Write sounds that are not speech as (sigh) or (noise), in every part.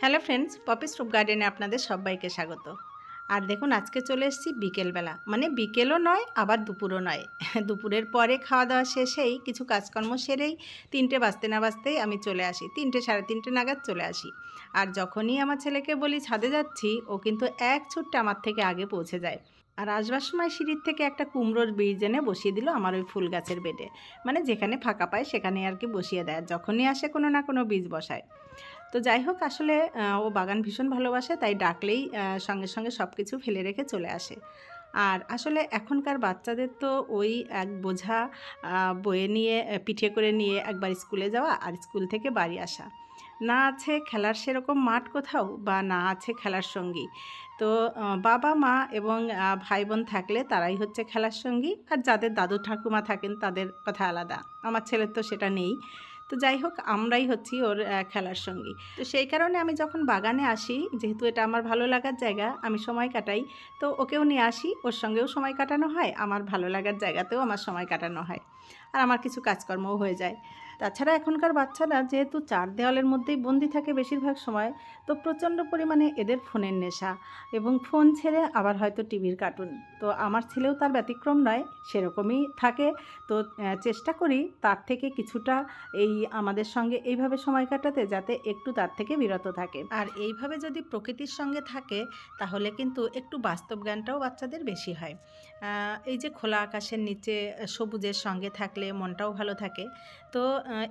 Hello friends, poppy স্ট্রুপ গার্ডেনে আপনাদের সবাইকে স্বাগত। আর দেখুন, আজকে চলে এসেছি বিকেলবেলা। মানে বিকেলও নয়, আবার দুপুরও নয়। (laughs) দুপুরের পরে খাওয়া দাওয়া শেষেই, কিছু কাজকর্ম সেরেই তিনটে বাজতে না বাজতেই আমি চলে আসি। তিনটে, সাড়ে তিনটে নাগাদ চলে আসি। আর যখনই আমার ছেলেকে বলি, ছাদে যাচ্ছি? ও কিন্তু এক ছুট্টে আমার থেকে আগে পৌঁছে যায়। আর আসবার সময় সিঁড়ির থেকে একটা কুমড়োর বীজ এনে বসিয়ে দিল আমার ওই ফুল গাছের বেডে। মানে যেখানে ফাঁকা পায় সেখানে আর কি বসিয়ে দেয়। যখনই আসে কোনো না কোনো বীজ বসায়। তো যাই হোক, আসলে ও বাগান ভীষণ ভালোবাসে, তাই ডাকলেই সঙ্গে সঙ্গে সব কিছু ফেলে রেখে চলে আসে। আর আসলে এখনকার বাচ্চাদের তো ওই এক বোঝা বয়ে নিয়ে পিঠে করে নিয়ে একবার স্কুলে যাওয়া আর স্কুল থেকে বাড়ি আসা। না আছে খেলার সেরকম মাঠ কোথাও বা না আছে খেলার সঙ্গী। তো বাবা, মা এবং ভাই বোন থাকলে তারাই হচ্ছে খেলার সঙ্গী আর যাদের দাদু ঠাকুমা থাকেন তাদের কথা আলাদা। আমার ছেলের তো সেটা নেই। তো যাই হোক, আমরাই হচ্ছি ওর খেলার সঙ্গী। তো সেই কারণে আমি যখন বাগানে আসি, যেহেতু এটা আমার ভালো লাগার জায়গা, আমি সময় কাটাই। তো ওকেও নিয়ে আসি, ওর সঙ্গেও সময় কাটানো হয়, আমার ভালো লাগার জায়গাতেও আমার সময় কাটানো হয়। আর আমার কিছু কাজকর্মও হয়ে যায়। তাছাড়া এখনকার বাচ্চারা যেহেতু চার দেওয়ালের মধ্যেই বন্দি থাকে বেশিরভাগ সময়, তো প্রচণ্ড পরিমাণে এদের ফোনের নেশা এবং ফোন ছেড়ে আবার হয়তো টিভির কার্টুন। তো আমার ছেলেও তার ব্যতিক্রম নয়, সেরকমই থাকে। তো চেষ্টা করি তার থেকে কিছুটা এই আমাদের সঙ্গে এইভাবে সময় কাটাতে যাতে একটু তার থেকে বিরত থাকে। আর এইভাবে যদি প্রকৃতির সঙ্গে থাকে, তাহলে কিন্তু একটু বাস্তব জ্ঞানটাও বাচ্চাদের বেশি হয়। এই যে খোলা আকাশের নিচে, সবুজের সঙ্গে থাকলে মনটাও ভালো থাকে। তো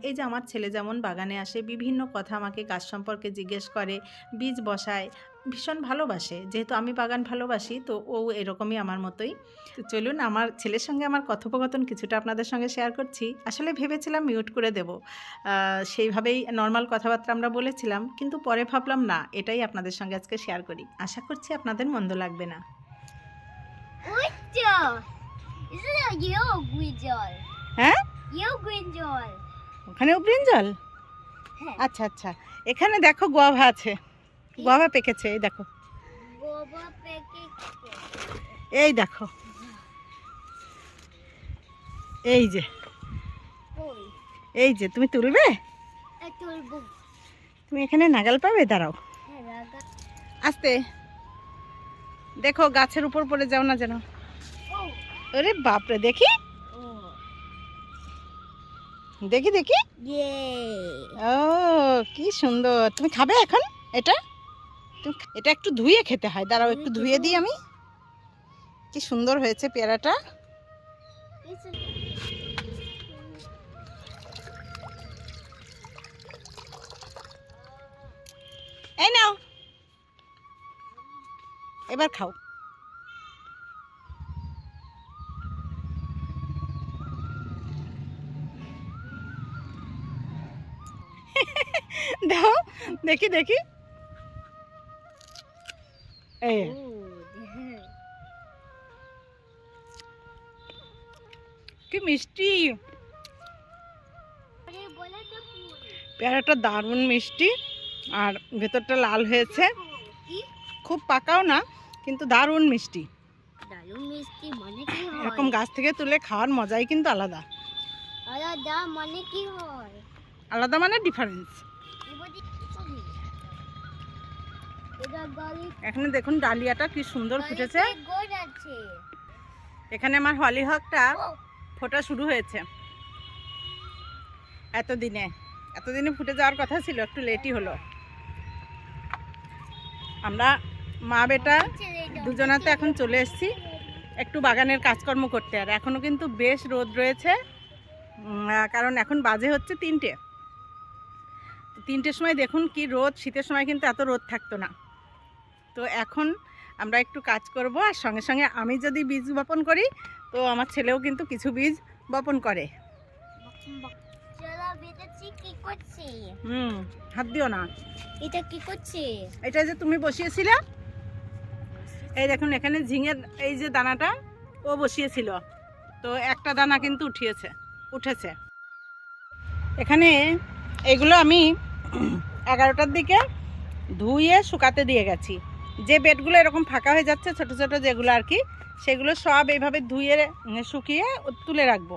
এই যে আমার ছেলে যেমন বাগানে আসে, বিভিন্ন কথা আমাকে গাছ সম্পর্কে জিজ্ঞেস করে, বীজ বসায়, ভীষণ ভালোবাসে। যেহেতু আমি বাগান ভালোবাসি, তো ও এরকমই আমার মতোই। চলুন, আমার ছেলের সঙ্গে আমার কথোপকথন কিছুটা আপনাদের সঙ্গে শেয়ার করছি। আসলে ভেবেছিলাম মিউট করে দেব। সেইভাবেই নর্মাল কথাবার্তা আমরা বলেছিলাম, কিন্তু পরে ভাবলাম, না, এটাই আপনাদের সঙ্গে আজকে শেয়ার করি। আশা করছি আপনাদের মন্দ লাগবে না। হ্যাঁ? Green ওখানেও ব্রিঞ্জল হ্যাঁ। আচ্ছা আচ্ছা। এখানে দেখো গোয়াভা আছে। গোয়াভা পেকেছে এই দেখো। এই দেখো। এই যে। এই যে তুমি তুলবে. তুমি এখানে নাগাল পাবে? দাঁড়াও। আস্তে। দেখো গাছের উপর পড়ে যাও না যেন. আরে বাপরে দেখি. দেখি দেখি। ও কি সুন্দর। তুমি খাবে এখন? এটা? এটা একটু ধুয়ে খেতে হয়। দাঁড়াও একটু ধুয়ে দিই আমি। কি সুন্দর হয়েছে পেয়ারাটা। এই নাও। এবার খাও। দাও দেখি দেখি। এই। Oh. কি মিষ্টি। পেয়ারাটা দারুণ মিষ্টি আর ভেতরটা লাল হয়েছে। খুব পাকাও না কিন্তু দারুণ মিষ্টি। মানে হয়? এরকম গাছ থেকে তুলে খাওয়ার মজাই কিন্তু আলাদা। আলাদা মানে কি হয়? আলাদা মানে ডিফারেন্স এখানে দেখুন ডালিয়াটা কি সুন্দর ফুটেছে। এখানে আমার হলিহকটা ফোটা শুরু হয়েছে। এতদিনে এতদিনে ফুটে যাওয়ার কথা ছিল একটু লেটই হলো। আমরা মা বেটা দুজনাতে এখন চলে এসেছি। একটু বাগানের কাজকর্ম করতে আর এখনও কিন্তু বেশ রোদ রয়েছে। কারণ এখন বাজে হচ্ছে তিনটে। তিনটের সময় দেখুন কি রোদ শীতের সময় কিন্তু এত রোদ থাকতো না। তো এখন আমরা একটু কাজ করব আর সঙ্গে সঙ্গে আমি যদি বীজ বপন করি তো আমার ছেলেও কিন্তু কিছু বীজ বপন করে। হুম হাত দিও না। এটা কি করছে? এটা যে তুমি বসিয়েছিলে এই দেখুন এখানে ঝিঙের এই যে দানাটা ও বসিয়েছিল। তো একটা দানা কিন্তু উঠিয়েছে উঠেছে। এখানে এগুলো আমি এগারোটার দিকে ধুয়ে শুকাতে দিয়ে গেছি। যে বেডগুলো এরকম ফাঁকা হয়ে যাচ্ছে ছোট ছোট যেগুলো আর কি সেগুলো সব এইভাবে ধুয়ে শুকিয়ে তুলে রাখব।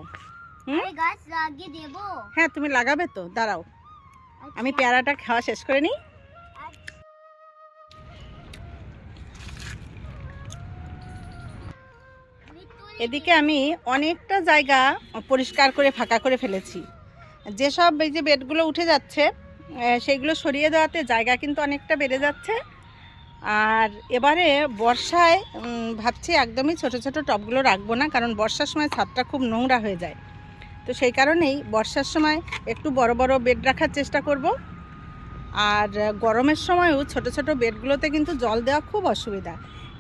হ্যাঁ তুমি লাগাবে তো দাঁড়াও। আমি পেয়ারাটা খাওয়া শেষ করে নিই। এদিকে আমি অনেকটা জায়গা পরিষ্কার করে ফাঁকা করে ফেলেছি। যেসব এই যে বেডগুলো উঠে যাচ্ছে সেইগুলো সরিয়ে দেওয়াতে জায়গা কিন্তু অনেকটা বেড়ে যাচ্ছে। আর এবারে বর্ষায় ভাবছি একদমই ছোট ছোট টবগুলো রাখব না, কারণ বর্ষার সময় ছাদটা খুব নোংরা হয়ে যায়। তো সেই কারণেই বর্ষার সময় একটু বড় বড় বেড রাখার চেষ্টা করব। আর গরমের সময়ও ছোট ছোট বেডগুলোতে কিন্তু জল দেওয়া খুব অসুবিধা।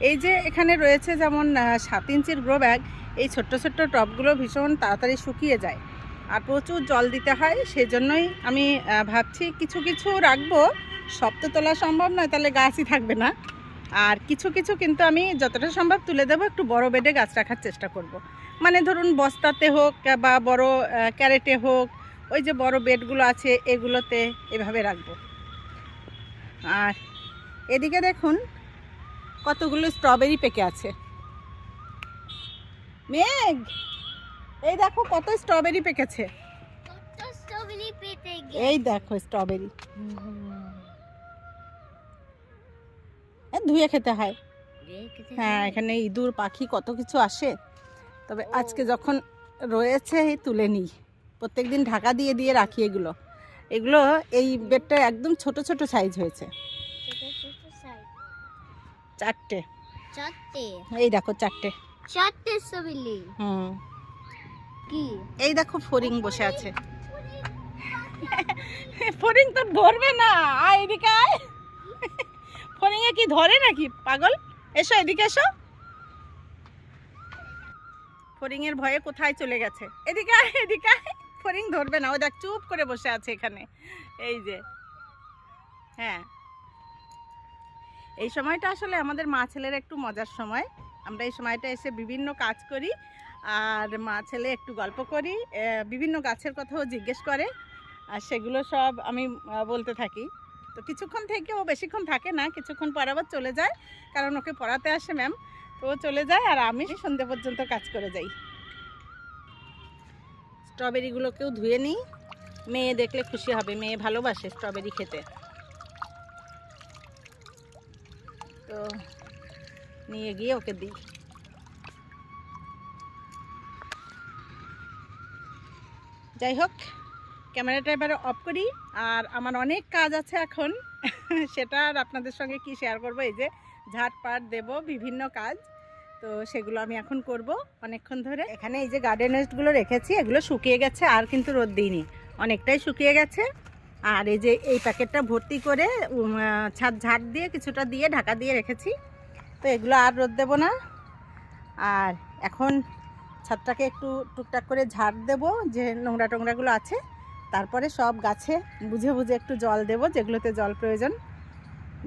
এই যে এখানে রয়েছে যেমন সাত ইঞ্চির গ্রো ব্যাগ এই ছোট্ট ছোট্ট টবগুলো ভীষণ তাড়াতাড়ি শুকিয়ে যায়। আর প্রচুর জল দিতে হয়, সেজন্যই আমি ভাবছি কিছু কিছু রাখব। সব তো তোলা সম্ভব নয় তাহলে গাছই থাকবে না। আর কিছু কিছু কিন্তু আমি যতটা সম্ভব তুলে দেবো একটু বড় বেডে গাছ রাখার চেষ্টা করব। মানে ধরুন বস্তাতে হোক বা বড় ক্যারেটে হোক ওই যে বড় বেডগুলো আছে এগুলোতে এভাবে রাখব। আর এদিকে দেখুন কতগুলো স্ট্রবেরি পেকে আছে। মেঘ! এই দেখো কত স্ট্রবেরি পেকেছে। স্ট্রবেরি এই দেখো স্ট্রবেরি। ধুয়ে খেতে হয়। হ্যাঁ এখানে ইঁদুর পাখি কত কিছু আসে। তবে আজকে যখন রয়েছে তুলে নিই। প্রত্যেকদিন ঢাকা দিয়ে দিয়ে রাখি এগুলো। এগুলো এই বেডটা একদম ছোট ছোট সাইজ হয়েছে। চারটে। চারটে? এই দেখো চারটে। চারটে হুম। কি? এই দেখো ফরিং বসে আছে। ফরিং (laughs) তো ধরবে না। আয় কি ধরে নাকি? পাগল? এসো এদিকে এসো। ফরিংয়ের ভয়ে কোথায় চলে গেছে? এদিকে এদিকে ফরিং ধরবে না, ও দেখ চুপ করে বসে আছে এখানে। এই যে। হ্যাঁ। এই সময়টা আসলে আমাদের মা ছেলের একটু মজার সময়। আমরা এই সময়টা এসে বিভিন্ন কাজ করি, আর মা ছেলে একটু গল্প করি বিভিন্ন গাছের কথাও জিজ্ঞেস করে, আর সেগুলো সব আমি বলতে থাকি। তো কিছুক্ষণ থেকে ও বেশিক্ষণ থাকে না, কিছুক্ষণ পর আবার চলে যায়। কারণ ওকে পড়াতে আসে ম্যাম তো ও চলে যায় আর আমি সন্ধ্যে পর্যন্ত কাজ করে যাই। স্ট্রবেরিগুলোকেও ধুয়ে নিই। মেয়ে দেখলে খুশি হবে, মেয়ে ভালোবাসে স্ট্রবেরি খেতে। তো নিয়ে গিয়ে ওকে দিই। যাই হোক ক্যামেরাটা এবারে অফ করি। আর আমার অনেক কাজ আছে এখন। (laughs) সেটা আর আপনাদের সঙ্গে কি শেয়ার করব? এই যে ঝাড়পাট দেব বিভিন্ন কাজ। তো সেগুলো আমি এখন করব অনেকক্ষণ ধরে। এখানে এই যে গার্ডেন ওয়েস্টগুলো রেখেছি, এগুলো শুকিয়ে গেছে, আর কিন্তু রোদ দিইনি। অনেকটাই শুকিয়ে গেছে। আর এই যে এই প্যাকেটটা ভর্তি করে ছাদ ঝাড় দিয়ে কিছুটা দিয়ে ঢাকা দিয়ে রেখেছি। তো এগুলো আর রোদ দেব না। আর এখন ছাদটাকে একটু টুকটাক করে ঝাড় দেব, যে নোংরা টোংরাগুলো আছে। তারপরে সব গাছে বুঝে বুঝে একটু জল দেব, যেগুলোতে জল প্রয়োজন।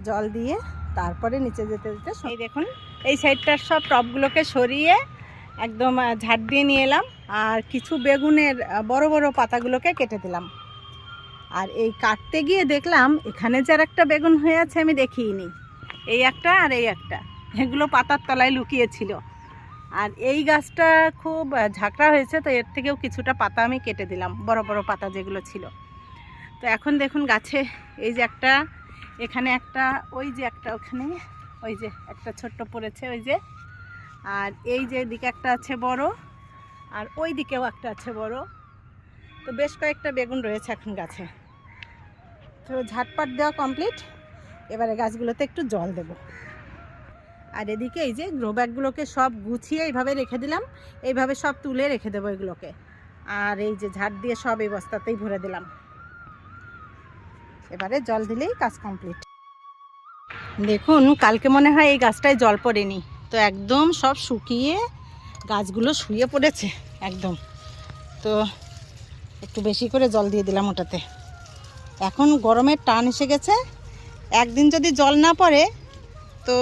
জল দিয়ে তারপরে নিচে যেতে যেতে এই দেখুন, এই সাইডটার সব টবগুলোকে সরিয়ে একদম ঝাড় দিয়ে নিয়ে এলাম। আর কিছু বেগুনের বড় বড় পাতাগুলোকে কেটে দিলাম। আর এই কাটতে গিয়ে দেখলাম এখানে যে আর একটা বেগুন হয়ে আছে, আমি দেখিনি। এই একটা আর এই একটা। এগুলো পাতার তলায় লুকিয়েছিল। আর এই গাছটা খুব ঝাঁকড়া হয়েছে, তো এর থেকেও কিছুটা পাতা আমি কেটে দিলাম, বড় বড় পাতা যেগুলো ছিল। তো এখন দেখুন গাছে, এই যে একটা, এখানে একটা, ওই যে একটা ওখানে, ওই যে একটা ছোট্ট পড়েছে, ওই যে। আর এই যে দিকে একটা আছে বড়, আর ওই দিকেও একটা আছে বড়। তো বেশ কয়েকটা বেগুন রয়েছে এখন গাছে। তো ঝাটপাট দেওয়া কমপ্লিট, এবারে গাছগুলোতে একটু জল দেবো। আর এদিকে এই যে গ্রো ব্যাগগুলোকে সব গুছিয়ে এইভাবে রেখে দিলাম। এইভাবে সব তুলে রেখে দেবো এগুলোকে। আর এই যে ঝাড় দিয়ে সব এই বস্তাতেই ভরে দিলাম। এবারে জল দিলেই কাজ কমপ্লিট দেখুন, কালকে মনে হয় এই গাছটায় জল পড়েনি। তো একদম সব শুকিয়ে গাছগুলো শুয়ে পড়েছে, একদম। তো একটু বেশি করে জল দিয়ে দিলাম ওটাতে। এখন গরমের টান এসে গেছে। একদিন যদি জল না পড়ে, তো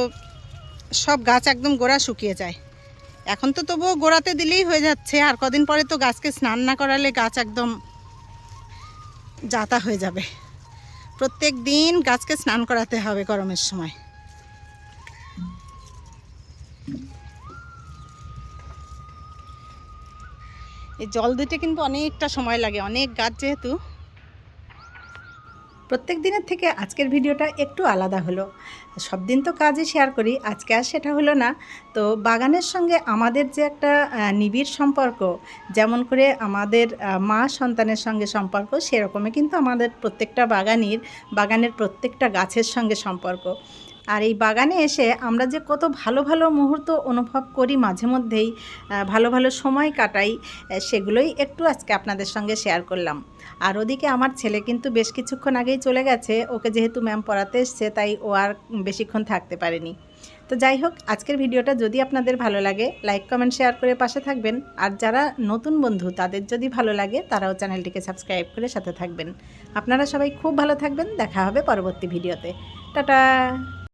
সব গাছ একদম গোড়া শুকিয়ে যায়। এখন তো তবুও গোড়াতে দিলেই হয়ে যাচ্ছে, আর কদিন পরে তো গাছকে স্নান না করালে গাছ একদম যাতা হয়ে যাবে। প্রত্যেক দিন গাছকে স্নান করাতে হবে গরমের সময়। এই জল দিতে কিন্তু অনেকটা সময় লাগে, অনেক গাছ যেহেতু প্রত্যেক দিনের থেকে আজকের ভিডিওটা একটু আলাদা হলো। সব দিন তো কাজে শেয়ার করি, আজকে আর সেটা হলো না। তো বাগানের সঙ্গে আমাদের যে একটা নিবিড় সম্পর্ক, যেমন করে আমাদের মা সন্তানের সঙ্গে সম্পর্ক, সেরকমই কিন্তু আমাদের প্রত্যেকটা বাগানির, বাগানের প্রত্যেকটা গাছের সঙ্গে সম্পর্ক। আর এই বাগানে এসে আমরা যে কত ভালো ভালো মুহূর্ত অনুভব করি মাঝে মধ্যেই ভালো ভালো সময় কাটাই সেগুলোই একটু আজকে আপনাদের সঙ্গে শেয়ার করলাম। আর ওদিকে আমার ছেলে কিন্তু বেশ কিছুক্ষণ আগেই চলে গেছে, ওকে যেহেতু ম্যাম পড়াতে এসছে, তাই ও আর বেশিক্ষণ থাকতে পারেনি। তো যাই হোক, আজকের ভিডিওটা যদি আপনাদের ভালো লাগে লাইক কমেন্ট শেয়ার করে পাশে থাকবেন। আর যারা নতুন বন্ধু, তাদের যদি ভালো লাগে, তারাও চ্যানেলটিকে সাবস্ক্রাইব করে সাথে থাকবেন। আপনারা সবাই খুব ভালো থাকবেন, দেখা হবে পরবর্তী ভিডিওতে। টাটা!